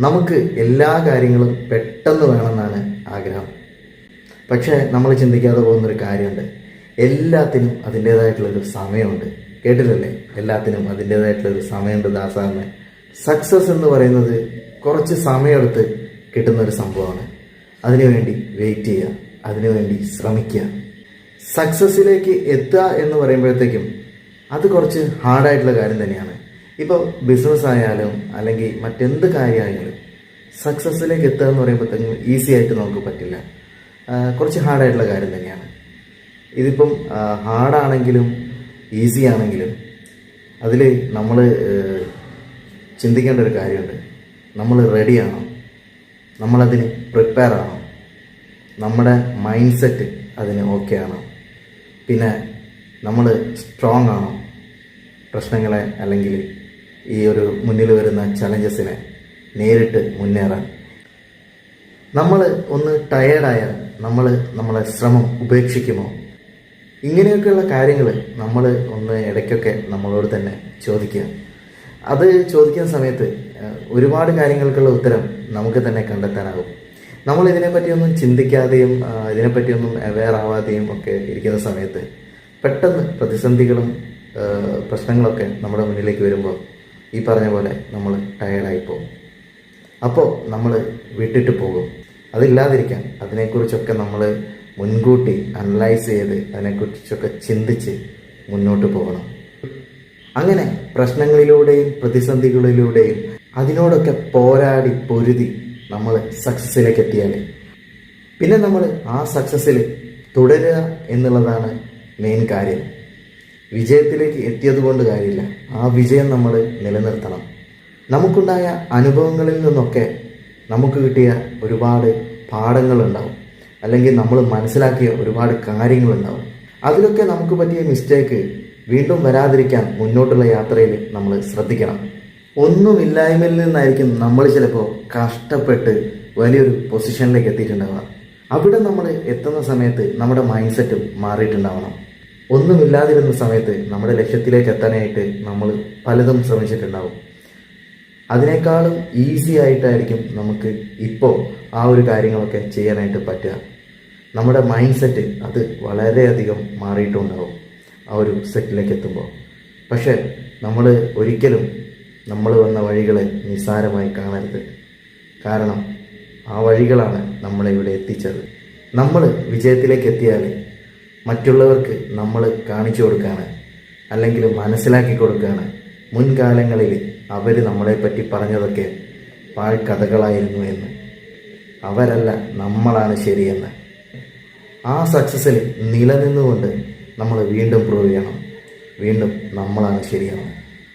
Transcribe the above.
നമുക്ക് എല്ലാ കാര്യങ്ങളും പെട്ടെന്ന് വേണമെന്നാണ് ആഗ്രഹം. പക്ഷേ നമ്മൾ ചിന്തിക്കാതെ പോകുന്നൊരു കാര്യമുണ്ട്. എല്ലാത്തിനും അതിന്റേതായിട്ടുള്ളൊരു സമയമുണ്ട്. കേട്ടില്ലല്ലേ എല്ലാത്തിനും അതിന്റേതായിട്ടുള്ളൊരു സമയമുണ്ട് ദാസാന്ന് സക്സസ് എന്ന് പറയുന്നത് കുറച്ച് സമയമെടുത്ത് കിട്ടുന്ന ഒരു സംഭവമാണ് അതിനുവേണ്ടി വെയിറ്റ് ചെയ്യുക. അതിനുവേണ്ടി ശ്രമിക്കുക. സക്സസ്സിലേക്ക് എത്തുക എന്ന് പറയുമ്പോഴത്തേക്കും അത് കുറച്ച് ഹാർഡായിട്ടുള്ള കാര്യം തന്നെയാണ്. ഇപ്പോൾ ബിസിനസ് ആയാലും അല്ലെങ്കിൽ മറ്റെന്ത് കാര്യമായാലും സക്സസ്സിലേക്ക് എത്തുക എന്ന് പറയുമ്പോഴത്തേക്കും ഈസി ആയിട്ട് നമുക്ക് പറ്റില്ല. കുറച്ച് ഹാർഡായിട്ടുള്ള കാര്യം തന്നെയാണ്. ഇതിപ്പം ഹാർഡാണെങ്കിലും ഈസി ആണെങ്കിലും അതിൽ നമ്മൾ ചിന്തിക്കേണ്ട ഒരു കാര്യമുണ്ട്. നമ്മൾ റെഡിയാണോ നമ്മളതിന് പ്രിപ്പയർ ആണോ നമ്മുടെ മൈൻഡ് സെറ്റ് അതിന് ഓക്കെ ആണോ പിന്നെ നമ്മൾ സ്ട്രോങ് ആണോ പ്രശ്നങ്ങളെ അല്ലെങ്കിൽ ഈ ഒരു മുന്നിൽ വരുന്ന ചലഞ്ചസിനെ നേരിട്ട് മുന്നേറാൻ. നമ്മൾ ഒന്ന് ടയേർഡായാൽ നമ്മൾ നമ്മളെ ശ്രമം ഉപേക്ഷിക്കുമോ? ഇങ്ങനെയൊക്കെയുള്ള കാര്യങ്ങൾ നമ്മൾ ഒന്ന് ഇടയ്ക്കൊക്കെ നമ്മളോട് തന്നെ ചോദിക്കുക. അത് ചോദിക്കുന്ന സമയത്ത് ഒരുപാട് കാര്യങ്ങൾക്കുള്ള ഉത്തരം നമുക്ക് തന്നെ കണ്ടെത്താനാകും. നമ്മൾ ഇതിനെപ്പറ്റിയൊന്നും ചിന്തിക്കാതെയും ഇതിനെപ്പറ്റിയൊന്നും അവെയർ ആവാതെയും ഒക്കെ ഇരിക്കുന്ന സമയത്ത് പെട്ടെന്ന് പ്രതിസന്ധികളും പ്രശ്നങ്ങളൊക്കെ നമ്മുടെ മുന്നിലേക്ക് വരുമ്പോൾ ഈ പറഞ്ഞ പോലെ നമ്മൾ ടയേർഡായി പോകും. അപ്പോൾ നമ്മൾ വിട്ടിട്ട് പോകും. അതില്ലാതിരിക്കാൻ അതിനെക്കുറിച്ചൊക്കെ നമ്മൾ മുൻകൂട്ടി അനലൈസ് ചെയ്ത് അതിനെക്കുറിച്ചൊക്കെ ചിന്തിച്ച് മുന്നോട്ട് പോകണം. അങ്ങനെ പ്രശ്നങ്ങളിലൂടെയും പ്രതിസന്ധികളിലൂടെയും അതിനോടൊക്കെ പോരാടി പൊരുതി നമ്മൾ സക്സസ്സിലേക്ക് എത്തിയാൽ പിന്നെ നമ്മൾ ആ സക്സസ്സിൽ തുടരുക എന്നുള്ളതാണ് മെയിൻ കാര്യം. വിജയത്തിലേക്ക് എത്തിയത് കൊണ്ട് കാര്യമില്ല. ആ വിജയം നമ്മൾ നിലനിർത്തണം. നമുക്കുണ്ടായ അനുഭവങ്ങളിൽ നിന്നൊക്കെ നമുക്ക് കിട്ടിയ ഒരുപാട് പാഠങ്ങളുണ്ടാവും. അല്ലെങ്കിൽ നമ്മൾ മനസ്സിലാക്കിയ ഒരുപാട് കാര്യങ്ങളുണ്ടാവും. അതിലൊക്കെ നമുക്ക് പറ്റിയ മിസ്റ്റേക്ക് വീണ്ടും വരാതിരിക്കാൻ മുന്നോട്ടുള്ള യാത്രയിൽ നമ്മൾ ശ്രദ്ധിക്കണം. ഒന്നുമില്ലായ്മയിൽ നിന്നായിരിക്കും നമ്മൾ ചിലപ്പോൾ കഷ്ടപ്പെട്ട് വലിയൊരു പൊസിഷനിലേക്ക് എത്തിയിട്ടുണ്ടാവുക. അവിടെ നമ്മൾ എത്തുന്ന സമയത്ത് നമ്മുടെ മൈൻഡ് സെറ്റും മാറിയിട്ടുണ്ടാവണം. ഒന്നുമില്ലാതിരുന്ന സമയത്ത് നമ്മുടെ ലക്ഷ്യത്തിലേക്ക് എത്താനായിട്ട് നമ്മൾ പലതും ശ്രമിച്ചിട്ടുണ്ടാവും. അതിനേക്കാളും ഈസി ആയിട്ടായിരിക്കും നമുക്ക് ഇപ്പോൾ ആ ഒരു കാര്യങ്ങളൊക്കെ ചെയ്യാനായിട്ട് പറ്റുക. നമ്മുടെ മൈൻഡ് സെറ്റ് അത് വളരെയധികം മാറിയിട്ടുണ്ടാവും ആ ഒരു സെറ്റിലേക്ക് എത്തുമ്പോൾ. പക്ഷേ നമ്മൾ ഒരിക്കലും നമ്മൾ വന്ന വഴികളെ നിസ്സാരമായി കാണരുത്. കാരണം ആ വഴികളാണ് നമ്മളെ ഇവിടെ എത്തിച്ചത്. നമ്മൾ വിജയത്തിലേക്ക് എത്തിയാൽ മറ്റുള്ളവർക്ക് നമ്മൾ കാണിച്ചു കൊടുക്കുകയാണ് അല്ലെങ്കിൽ മനസ്സിലാക്കി കൊടുക്കുകയാണ് മുൻകാലങ്ങളിൽ അവർ നമ്മളെപ്പറ്റി പറഞ്ഞതൊക്കെ പാഴ്ക്കഥകളായിരുന്നു എന്ന്. അവരല്ല നമ്മളാണ് ശരിയെന്ന്. ആ സക്സസ്സിൽ നിലനിന്നുകൊണ്ട് നമ്മൾ വീണ്ടും പ്രൂവ് ചെയ്യണം. വീണ്ടും നമ്മളാണ് ശരിയെന്ന്.